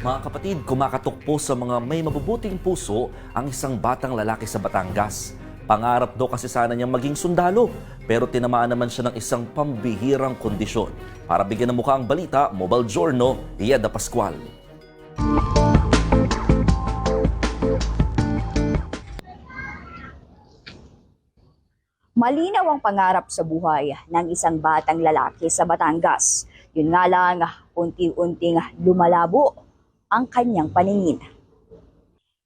Mga kapatid, kumakatok po sa mga may mabubuting puso ang isang batang lalaki sa Batangas. Pangarap daw kasi sana niyang maging sundalo, pero tinamaan naman siya ng isang pambihirang kondisyon. Para bigyan ng mukha ang balita, Mobile Giorno, Ieda Pascual. Malinaw ang pangarap sa buhay ng isang batang lalaki sa Batangas. Yun nga lang, unti-unting lumalabo ang kanyang paningin.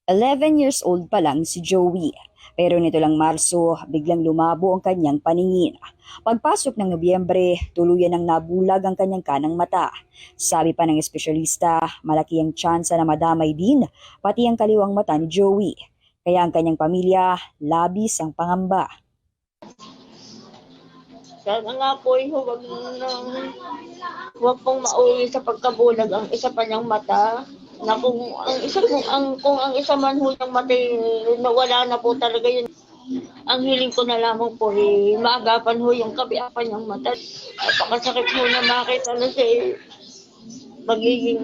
11 years old pa lang si Joey. Pero nito lang Marso, biglang lumabo ang kanyang paningin. Pagpasok ng Nobyembre, tuluyan ng nabulag ang kanyang kanang mata. Sabi pa ng espesyalista, malaki ang tsansa na madamay din, pati ang kaliwang mata ni Joey. Kaya ang kanyang pamilya, labis ang pangamba. Sana nga po eh, huwag nang huwag pong mauwi sa pagkabulag ang isa pa niyang mata na kung ang isa kung ang kung ang isa man ho niyang mata eh, nawala na po talaga yun. Ang hiling ko na lamang po eh, maagapan ho yung kabiapan niyang mata. Napakasakit ho na makita na siya eh, magiging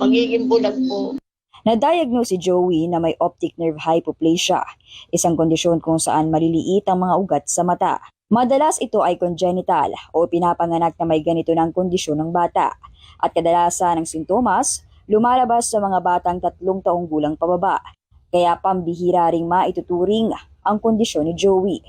magiging bulag po. Na-diagnose si Joey na may optic nerve hypoplasia, isang kondisyon kung saan maliliit ang mga ugat sa mata. Madalas ito ay congenital o pinapanganak na may ganito ng kondisyon ng bata. At kadalasan ng sintomas, lumalabas sa mga batang tatlong taong gulang pababa. Kaya pambihira ring maituturing ang kondisyon ni Joey.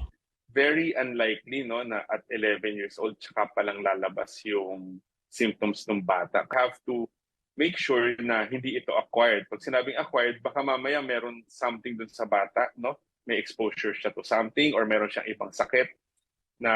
very unlikely no na at 11 years old tsaka pa lang lalabas yung symptoms ng bata. Have to make sure na hindi ito acquired. Pag sinabing acquired, baka mamaya meron something dun sa bata, no? May exposure siya to something or meron siyang ibang sakit na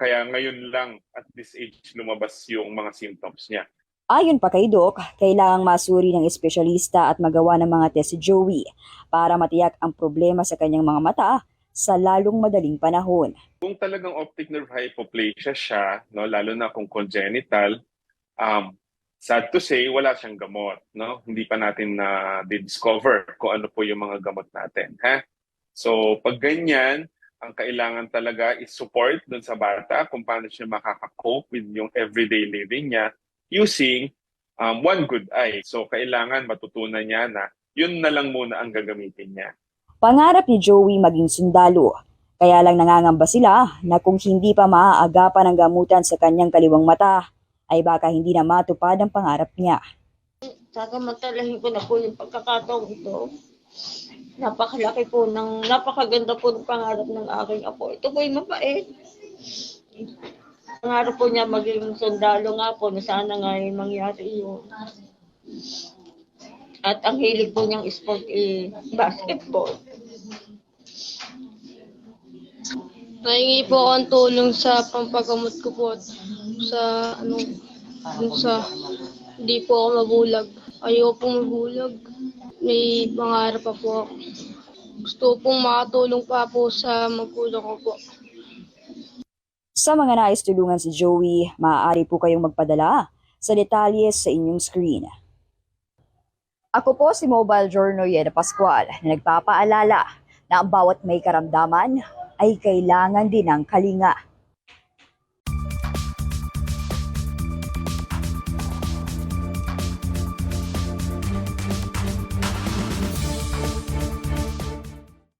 kaya ngayon lang at this age lumabas yung mga symptoms niya. Ayon pa kay Doc, kailangang masuri ng espesyalista at magawa ng mga test si Joey para matiyak ang problema sa kanyang mga mata sa lalong madaling panahon. Kung talagang optic nerve hypoplasia siya, no, lalo na kung congenital, um, sad to say, wala siyang gamot. No? Hindi pa natin na discover kung ano po yung mga gamot natin. Ha? So, pag ganyan, ang kailangan talaga is support dun sa bata kung paano siya makaka-cope with yung everyday living niya using um, one good eye. So, kailangan matutunan niya na yun na lang muna ang gagamitin niya. Pangarap ni Joey maging sundalo. Kaya lang nangangamba sila na kung hindi pa maaagapan ang gamutan sa kanyang kaliwang mata, ay baka hindi na matupad ang pangarap niya. Sasamantalahin ko na po yung pagkakataong ito. Napakalaki po ng, napakaganda po ng pangarap ng aking apo. Ito po yung mapait. Pangarap po niya maging sundalo nga po na sana nga ay mangyari yun. At ang hilig po niyang sport eh, basketball. Nahingi po ako ng tulong sa pampagamot ko po at sa ano sa hindi po ako mabulag. Ayoko pong mabulag. May pangarap pa po ako. Gusto pong makatulong pa po sa magulang ko po. Sa mga nais tulungan si Joey, maaari po kayong magpadala sa detalye sa inyong screen. Ako po si Mobile Journal Yeda Pascual na nagpapaalala na ang bawat may karamdaman ay kailangan din ng kalinga.